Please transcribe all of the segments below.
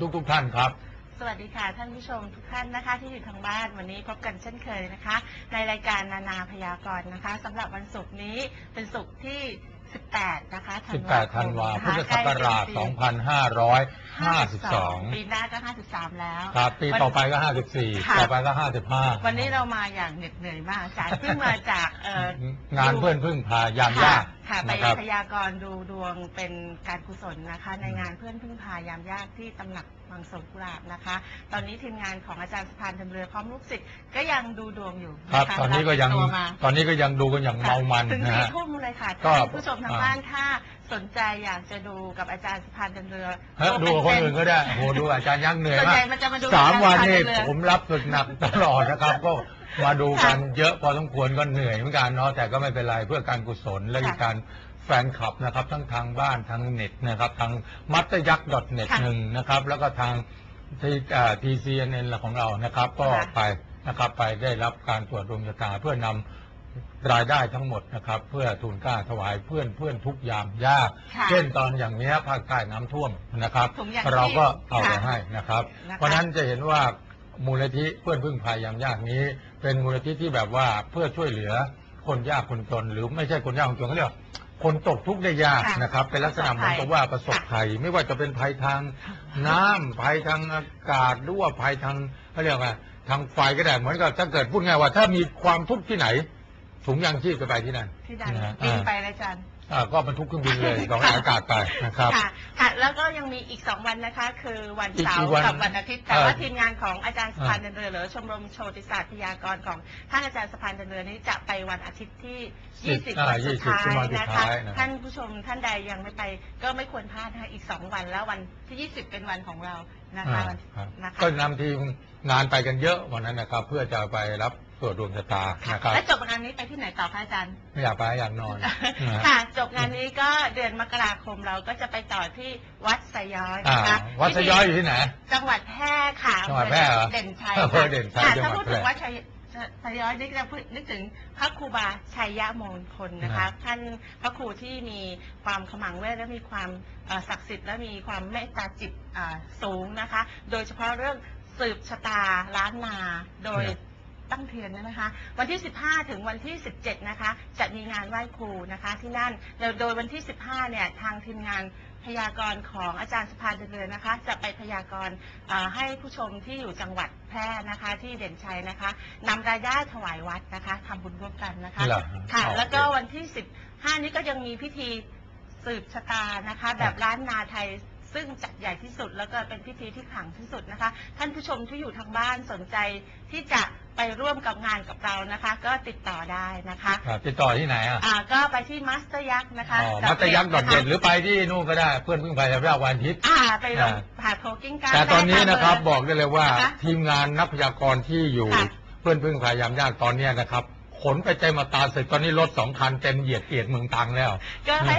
ทุกทุกๆท่านครับ สวัสดีค่ะท่านผู้ชมทุกท่านนะคะ ที่อยู่ทางบ้านวันนี้พบกันเช่นเคยนะคะ ในรายการนานาพยากรณ์นะคะสำหรับวันศุกร์นี้เป็นศุกร์ที่ 18 นะคะ18ธันวาคพุทมธนะคะศักราชใกล้ปี2552 ปีหน้าก็ 53 แล้วครับปีต่อไปก็ค่ะ54 ต่อไปก็ 55 วันนี้เรามาอย่างเหน็ดเหนื่อยมากอาจารย์เพิ่งมาจากเอ่องานเพื่อนพึ่งพายามค่ะยาก ค่ะไปนะครับ พยากรณ์ดูดวงเป็นการกุศลนะคะ ในงานเพื่อนพึ่งพายามยากที่ตำหนักวังสวนกุหลาบนะคะ ตอนนี้ทีมงานของอาจารย์สพานเทมเรือพร้อมลูกศิษย์ก็ยังดูดวงอยู่ครับะะตอนนี้ก็ยังรับตัวมาตอนนี้ก็ยังดูกันอย่างค่ะเมามันถึงนะสี่ฮะ ทุ่มเลยค่ะก็ท่านผู้ชมทางอ่า บ้านถ้าสนใจอยากจะดูกับอาจารย์สพานเทมเรือเฮ้ยดูกับคนอื่นก็ได้โหดูอาจารย์ยักษ์เหนื่อยส่วนมาใหญ่กมันจะมาดูสามวันอาจารนี่ย์สพาเทมเรือผมรับฝึกหนักตลอดนะครับ ก็ มาดูกันเยอะพอสมควรก็เหนื่อยเหมือนกันเนาะแต่ก็ไม่เป็นไรเพื่อการกุศลและอีกการแฟนคลับนะครับทั้งทางบ้านทางเน็ตนะครับทางมัตยักษ์ .net หนึ่งนะครับแล้วก็ทางที่ทีซีเอ็นของเรานะครับ ก็ไปนะครับไปได้รับการตรวจดวงชะตาเพื่อนำรายได้ทั้งหมดนะครับ เพื่อทุนกล้าถวายเพื่อนเพื่อนทุกยามยากค่ะเช่นตอนอย่างเนี้ยภาคใต้น้ำท่วมนะครับถุงยางชีพเราก็เอาไปค่ะให้นะครับนะคะเพราะฉะนั้นจะเห็นว่า มูลนิธิเพื่อนพึ่งพายามยากนี้ เป็นมูลนิธิที่แบบว่าเพื่อช่วยเหลือคนยากคนจน หรือไม่ใช่คนยากคนจนเขาเรียกว่าคนตกทุกข์ได้ยากค่ะนะครับ เป็นลักษณะเหมือนกับว่าประสบภัย ไม่ว่าจะเป็นภัยทางน้ำภัยทางอากาศหรือว่าภัยทางเขาเรียกว่าทางไฟก็ได้เหมือนกับถ้าเกิดพูดง่ายว่า ถ้ามีความทุกข์ที่ไหนถุงยางชีพก็ไปที่นั่นที่ดันนะฮะบินอ่าไปเลยอาจารย์ อ่าก็บรรทุกเครื่องบินเลยสองอากาศไปนะครับ ค่ะ ค่ะ แล้วก็ยังมีอีก2วันนะคะ คือวันอีกเสากี่ร์วันกับวันอาทิตย์ แต่เอ่อว่าทีมงานของอาจารย์สพานอ่าเดินเรือหรือชมรมโชติศาสตร์พยากรณ์ของท่านอาจารย์สพานเดินเรือนี้จะไปวันอาทิตย์ที่20 อ่าวันสุด20ชั่วโมท้างยสุดนะคะ ท้ายนะครับ ท่านผู้ชมท่านใดยังไม่ไป ก็ไม่ควรพลาดนะคะอีก2วันแล้ววันที่ 20 เป็นวันของเรานะคะอ่าวันครับนะคะ ก็นำทีมงานไปกันเยอะวันนั้นนะครับ เพื่อจะไปรับ ตรวจดวงชะตาค่ะนะครับและจบงานนี้ไปที่ไหนต่อคะอาจารย์ไม่อยากไปอยากนอนนะฮะค่ะจบงานนี้ก็เดือนมกราคมเราก็จะไปต่อที่วัดไซย้อยอ่านะคะวัดสะย้อยอยู่ที่ไหน จังหวัดแพร่ค่ะจังหวัดแพร่เหรอเด่นชัยอำเภอเด่นชัยค่ะจังหวัดถ้าพูดถึงแพร่วัดชัยไซย้อยนี่จะพูดนึกถึงพระครูบาชัยยะมงคลนะคะอ่าท่านพระครูที่มีความขมังเวทและมีความเอ่อศักดิ์สิทธิ์และมีความเมตตาจิตอ่าสูงนะคะ โดยเฉพาะเรื่องสืบชะตาล้านนาโดย ตั้งเทียนนะคะ วันที่ 15 ถึงวันที่ 17 นะคะ จะมีงานไหว้ครูนะคะที่นั่นโดยโดยวันที่ 15 เนี่ยทางทีมงานพยากรณ์ของอาจารย์สภาเจริญนะคะ จะไปพยากรณ์เอ่อให้ผู้ชมที่อยู่จังหวัดแพร่นะคะ ที่เด่นชัยนะคะนำรายได้ถวายวัดนะคะทำบุญร่วมกันนะคะเหรอค่ะอ๋อ แล้วก็วันที่ 15 นี้ก็ยังมีพิธีสืบชะตานะคะ แบบล้านนาไทย ซึ่งจัดใหญ่ที่สุดแล้วก็เป็นพิธีที่ขลังที่สุดนะคะ ท่านผู้ชมที่อยู่ทางบ้านสนใจที่จะไปร่วมกับงานกับเรานะคะ ก็ติดต่อได้นะคะครับติดต่อที่ไหนอะอ่าก็ไปที่มาสเตอร์ยักษ์นะคะอ๋อมัตยักษ์ดอทเด็ดหรือไปที่นู่นก็ได้เพื่อนพึ่งพายามยากวันอาทิตย์อ่าไปลงอ่าหาโทรกิ้งการแต่ตอนนี้ได้นะครับเบอกได้เลยว่านะคะทีมงานนักพยากรณ์ที่อยู่ค่ะเพื่อนพึ่งพายามยากตอนเนี้ยนะครับ ขนไปเต็มมาตราเสร็จตอนนี้รถสองคันเต็มเหยียดเกียดเมืองตังแล้ว ก็ให้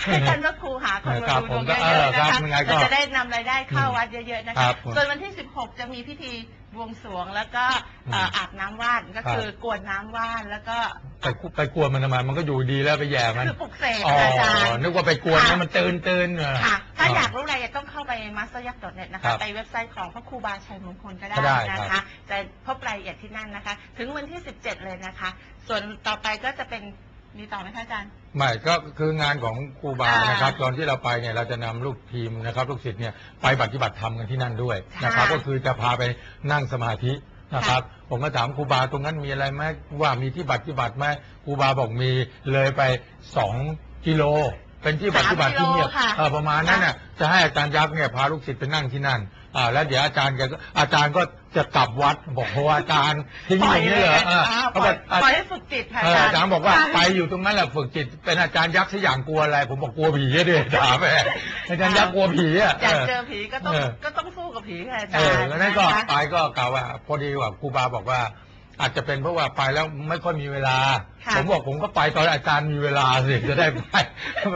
ให้ท่านพระครูหาคนมาครับดูดวงผมก็เยอะๆเออครันะบคะยังไงก็เราจะได้นำรายได้เข้าวัดเยอะๆนะครัคะบส่วนวันที่ 16 จะมีพิธี บวงสรวงแล้วก็เอ่ออาบน้ำว่านก็คือกรวดน้ำว่านแล้วก็ไปกุไปกลัวมันทำไมมันก็อยู่ดีแล้วไปแย่มัน คือปลุกเสกอ๋ออาจารย์ นึกว่าไปกวนค่ะให้มันตื่นตื่นเออค่ะ ถ้าอยากรู้รายละเอียดต้องเข้าไป masteryak.net นะครัคะ บไปเว็บไซต์ของพระครูบาชัยมงคลก็ได้ก็ได้นะครัคะ บ จะพบรายละเอียดที่นั่นนะคะ ถึงวันที่ 17 เลยนะคะ ส่วนต่อไปก็จะเป็น มีต่อไหมคะอาจารย์ ไม่ก็คืองานของครูบาอ่านนะครับ ตอนที่เราไปเนี่ยเราจะนำลูกทีมนะครับ ลูกศิษย์เนี่ยไปปฏิบัติธรรมกันที่นั่นด้วยนะครับ ค่ะก็คือจะพาไปนั่งสมาธินะครับ ผมก็ถามครูบาตรงนั้นมีอะไรไหมว่ามีที่ปฏิบัติไหมครูบาบอกมีเลยไปสองกิโล เป็นที่ปฏิบัติที่เงียบสามกิโลค่ะ เออประมาณนั้นน่ะจะให้อาจารย์ยักษ์เนี่ยพาลูกศิษย์ไปนั่งที่นั่น อ่าแล้วเดี๋ยวอาจารย์แกก็อาจารย์ก็จะกลับวัดบอกโอ้อาจารย์ทิ้งอย่างนี้เหรอเอออ่าเขาปบล่ออยกอะปล่อยให้ฝึกจิตค่ะเอออาจารย์บอกว่าค่ะไปอยู่ตรงนั้นแหละฝึกจิต เป็นอาจารย์ยักษ์สักอย่างกลัวอะไร ผมบอกกลัวผีอะดิถามไปอาจารย์ยักษ์กลัวผีอะอยากเจอผีก็ต้องเออก็ต้องสู้กับผีค่ะอาจาเอรอย์แล้วนั่นก็ะคะไปก็กล่าวว่า พอดีว่าครูบาบอกว่าอาจจะเป็นเพราะว่าไปแล้วไม่ค่อยมีเวลาค่ะผมบอกผมก็ไปตอนอาจารย์มีเวลาสิจะได้ไป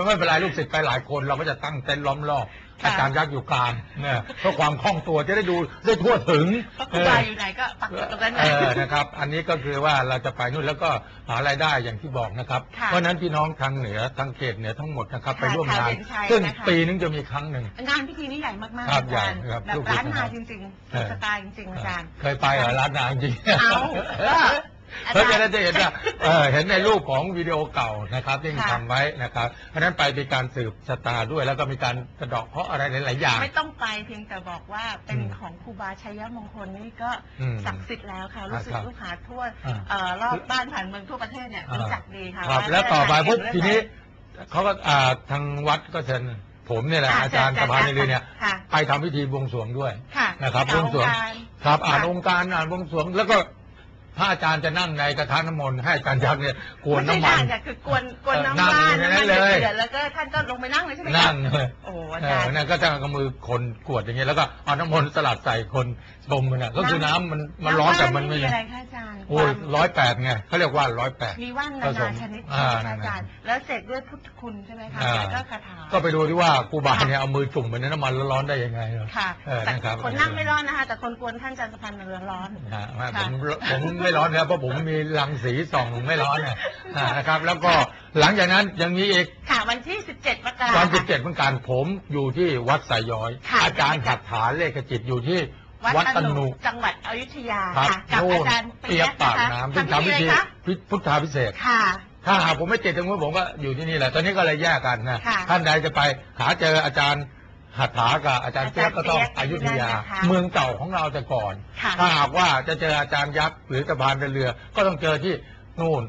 ไม่เป็นไรลูกศิษย์ไปหลายคนเราก็จะตั้งเต็นท์ล้อมรอบค่ะ อาจารย์ยักษ์อยู่กลางเนี่ยเพื่อความคล่องตัวจะได้ดูได้ทั่วถึงเพราะครูบาอยู่ไหนก็ปักอยู่ตรงนั้นเอนะอนะครับ อันนี้ก็คือว่าเราจะไปนู่นแล้วก็หารายได้อย่างที่บอกนะครับค่ะเพราะฉะนั้นพี่น้องทางเหนือทางเขตเหนือทั้งหมดนะครับค่ะไปร่วมงานค่ะเรียนเชิญซึ่งนะคะปีนึงจะมีครั้งหนึ่งงานพิธีนี้ใหญ่มากๆครับอาจารย์ใหญ่ครับแบบลูกร้านศิษย์นาครับจริงเออๆสไตล์จริงๆอาจารย์เคยไปเหรอร้านนางจริงเอาก็อา เพราะจาฉะรนั้นย์จะเห็นว่าเออเห็นในรูปของวิดีโอเก่านะครับที่ค่ะ ทำไว้นะครับ เพราะฉะนั้นไปมีการสืบชะตาด้วย แล้วก็มีการกระเดาะเพราะอะไรหลายๆอย่าง ไม่ต้องไปเพียงแต่บอกว่าเป็นอืมของครูบาชัยมงคลนี่ก็อืมศักดิ์สิทธิ์แล้วค่ะรู้สึกครับลูกหาทั่วอ่า เอ่อรอบบ้านผ่านเมืองทั่วประเทศเนี่ยอ่ารู้จักดีค่ะครับาแล้วต่อไปปุ๊บเรื่องทีนี้เขาก็อ่าทางวัดก็เชิญผมเนี่ยแหละค่ะอาจารย์เชิสญภาในเรือเนี่ยค่ะไปทำพิธีบวงสรวงด้วย ค่ะนะครับข่าวบวงสรวงองค์การครับอ่านค่ะองค์การอ่านบวงสรวงแล้วก็ พระอาจารย์จะนั่งในกระทะน้ำมนต์ให้อาจารย์ยักษ์เนี่ยกวนน้ำมันไใช่ค่ะคือกวนกวนเออน้ำนั่งมันอยู่ในน้ำนั้มันนเลยเดือดแล้วก็ท่านก็ลงไปนั่งเลยใช่ไหมคะนั่งเลยโอ้โหอาเอจารอย์นั่นก็จะเอามือคนกวดอย่างเงี้ยแล้วก็เอาน้ำมนต์สลัดใส่คนชมมันน่ะก็คือน้ำมันมันร้อนแต่มันไม่มีอะไรคะอาจารย์โอ้ยความร้อยแปดไงเขาเรียกว่าร้อยแปดมีว่านนาผสนามชนิดอ่าใช่ไหมคะนั่นอาจารย์แล้วเสกด้วยพุทธคุณใช่ไหมคะอ่าแล้วก็คาถาก็ไปดูที่ว่าครูบาเนี่ยเอามือจุ่มไปในน้ำมันร้อนๆได้ยังไงเนอะค่ะเออแต่นะครับคนนั่งไม่ร้อนนะคะแต่คนกวนท่านจันทพันธ์เรือร้อนนะฮะไม่ผมผมไม่ร้อนนะเพราะผมมีรังสีส่องไม่ร้อนนะอ่านะครับ แล้วก็หลังจากนั้นยังมีอีกค่ะวันที่ 17มกราวันคที่มเจ็ดเหมือนกันผมอยู่ที่วัดสายย้อย ค่ะอาจารย์หัตถาเลขจิตอยู่ที่วัวัดดตตนุนุจังหวัดอยุธยาครับค่ะกับโน่อานจารย์เปียกปากน้ำซึ่งทำทำพิพิธีธีอะไรคะพุทธาพิเศษก ค่ะ ถ้าหากผมไม่ติดถึงผมก็อยู่ที่นี่แหละ ตอนนี้ก็เลยแยกกันนะค่ะ ท่านใดจะไปหาเจออาจารย์ หัตถากับอาจารย์เปียกก็ต้องอาจารย์อยุธยาเปี๊ยกนะคะเมืองเก่าของเราแต่ก่อนค่ะถ้าหากว่าจะเจออาจารย์ยักษ์หรือสะพานเดินเรือ ก็ต้องเจอที่นู่น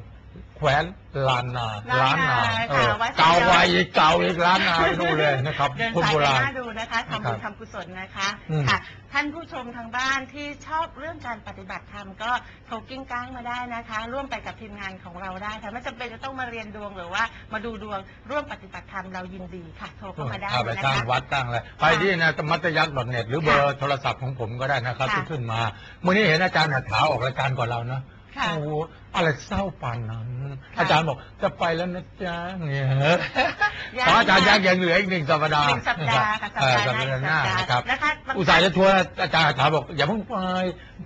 แขวนลานนาล้านนาเออค่ะวัดเก่าสายย้อยไว้อีกเก่าอีกล้านนาไปนู่นเลยนะครับเดินคนสายโบไปราณน่าดูนะคะทำบุญครับทำกุศลนะคะอืมค่ะท่านผู้ชมทางบ้านที่ชอบเรื่องการปฏิบัติธรรมก็โทรกิ้งก้างมาได้นะคะ ร่วมไปกับทีมงานของเราได้ค่ะไม่จำเป็นจะต้องมาเรียนดวงหรือว่ามาดูดวงร่วมปฏิบัติธรรมเรายินดีค่ะ โทรเข้ามาได้เอาไปนะตั้งคะวัดตั้งอะไรไปที่นะมัตยักษ์ .net หรือเบอร์โทรศัพท์ของผมก็ได้นะครับค่ะที่ขึ้นมาเมื่อนี้เห็นอาจารย์หัตถาออกรายการก่อนเรานะ ค่ะ โอ้โหอะไรเศร้าปานนั้น ค่ะอาจารย์บอกจะไปแล้วนะจ๊ะเนี่ยยังขออาจารย์ยังยังเหลืออีกหนึ่งสัปดาห์หนึ่งสัปดาห์ค่ะเออสัสัปปดาห์ดาห์หหน้าน้านะครับ นะคะบาง อุตส่าห์จะชวนอาจารย์หัตถาบอกอย่าเพิ่งไป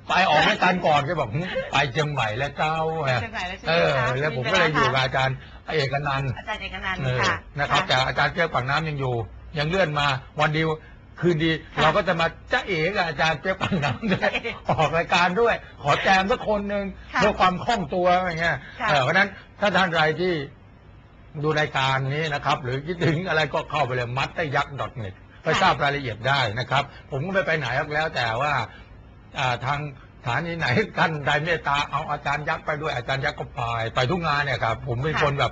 ไปออกรายการก่อนแกบอกหึไปเชียงใหม่แล้วเจ้าไปเชียงใหม่แล้วใช่ไหมเออ คะแล้วผมก็เลยอยู่กับอาจารย์เอกนันท์อาจารย์เอกนันท์เออค่ะนะครับแต่อาจารย์เจ้าปากน้ำยังอยู่ ยังเลื่อนมาวันเดียว คืนดีค่ะเราก็จะมาจ้าเอ๋กับอาจารย์เจ้าปากน้ำด้วยจ้าเอ๋ออกรายการด้วย ขอแจมสักคนหนึ่งค่ะเพื่อความคล่องตัวอะไรเงี้ยค่ะ เออเพราะฉะนั้นถ้าท่านใดที่ดูรายการนี้นะครับ หรือคิดถึงอะไรก็เข้าไปเลยมัตตยักษ์ .net ไปทราบรายละเอียดได้นะครับ ผมก็ไม่ไปไหนแล้วแต่ว่าอ่าทางส ถานีไหนท่านใดเมตตาเอาอาจารย์ยักษ์ไปด้วยอาจารย์ยักษ์ก็ไปไปทุกงานเนี่ยครับผมเป็นค่ะคนแบบ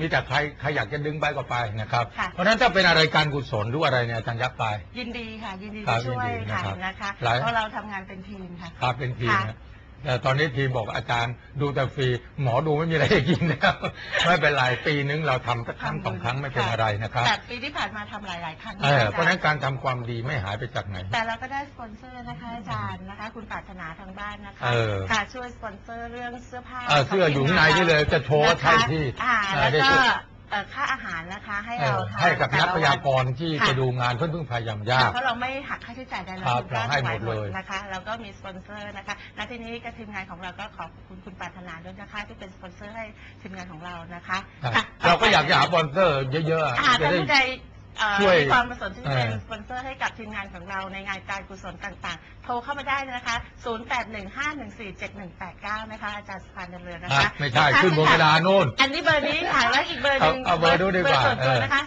มีแต่ใครใครอยากจะดึงไปก็ไปนะครับ ค่ะ เพราะฉะนั้นถ้าเป็นอะไรการกุศลหรืออะไรเนี่ยอาจารย์ยักษ์ไป ยินดีค่ะ ยินดีครัจะบช่วยยินดีค่ะนะครับนะคะหลาย เพราะเราทำงานเป็นทีมค่ะ ครับเป็นทีมค่ะ นะ แต่ตอนนี้ทีมบอกอาจารย์ดูแต่ฟรีหมอดูไม่มีอะไรให้กินนะครับ ไม่เป็นไรปีนึงเราทำสักครั้งสองครั้งไม่เป็นอะไรนะครับแต่ปีที่ผ่านมาทำหลาย ๆ ครั้งเอออจเพราะฉะนั้นการทำความดีไม่หายไปจากไหน แต่เราก็ได้สปอนเซอร์นะคะอาจารย์นะคะ คุณปรารถนาทางบ้านนะคะเออค่ะช่วยสปอนเซอร์เรื่องเสื้อผ้าเออเสื้ออยู่ข้างในนี่เลยจะโชว์นะคะใช่ที่อ่าเออแล้วได้ก็ช่วย เอ่อค่าอาหารนะคะ ให้เอเราอทานให้กับนักพแต่ละยาวันกรณ์ที่ค่ะจะดูงานเพื่อนพึ่งพายามยาก เพราะเราไม่หักค่าใช้จ่ายใดๆครับคุณก็เราให้หมดเลย นะคะแล้วก็มีสปอนเซอร์นะคะและทีนี้กับทีมงานของเราก็ขอบคุณคุณปรารถนาด้วยนะคะที่เป็นสปอนเซอร์ให้ทีมงานของเรานะคะครับค่ะเราก็อยากจะหาสปอนเซอร์เยอะอ่าๆจะท่านได้ ผู้ใด เอ่อช่วยมีความประสงค์ที่จะเป็นเออ สปอนเซอร์ให้กับทีมงานของเราในงานการกุศลต่างๆ โทรเข้ามาได้นะคะ 0815147189 นะคะ อาจารย์สุพรรณเรือนนะอะคะไม่ใช่ขึ้นบนกระดานโน่น อันนี้เบอร์นี้ค่ะแล้วอีกเบอร์หนึ่งเอาเอาเบอร์ดูดีกว่าเบอร์ส่วนตัวเออนะคะ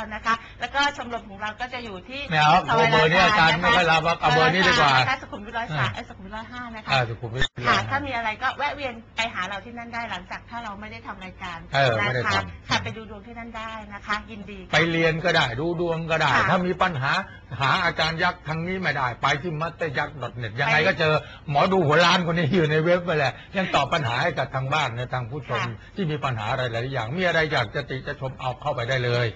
0815147189 นะคะ แล้วก็ชมรมของเราก็จะอยู่ที่ไม่เอาซยเอาเบอร์นี้ลอาจารย์ไม่ค่อยรับเอาเบอร์นี้ดีกว่า นะคะสุขุมวิทร้อยสามเอ้ยสุขุมวิทร้อยห้านะคะ อ่าสุขุมวิท ค่ะถ้ามีอะไรก็แวะเวียนไปหาเราที่นั่นได้หลังจากถ้าเราไม่ได้ทำรายการเออไม่ได้นะคะทำ ค่ะไปดูดวงที่นั่นได้นะคะ ยินดีค่ะไปเรียนก็ได้ดูดวงก็ได้ ค่ะถ้ามีปัญหาหาอาจารย์ยักษ์ทางนี้ไม่ได้ ไปที่มัตยักษ์ .net ยังไงไปก็เจอหมอดูหัวล้านคนนี้อยู่ในเว็บไปแหละยังตอบปัญหาให้กับทางบ้านในทางผู้ชม ค่ะ ที่มีปัญหาอะไรหลายอย่าง มีอะไรอยากจะติจะชมเอาเข้าไปได้เลย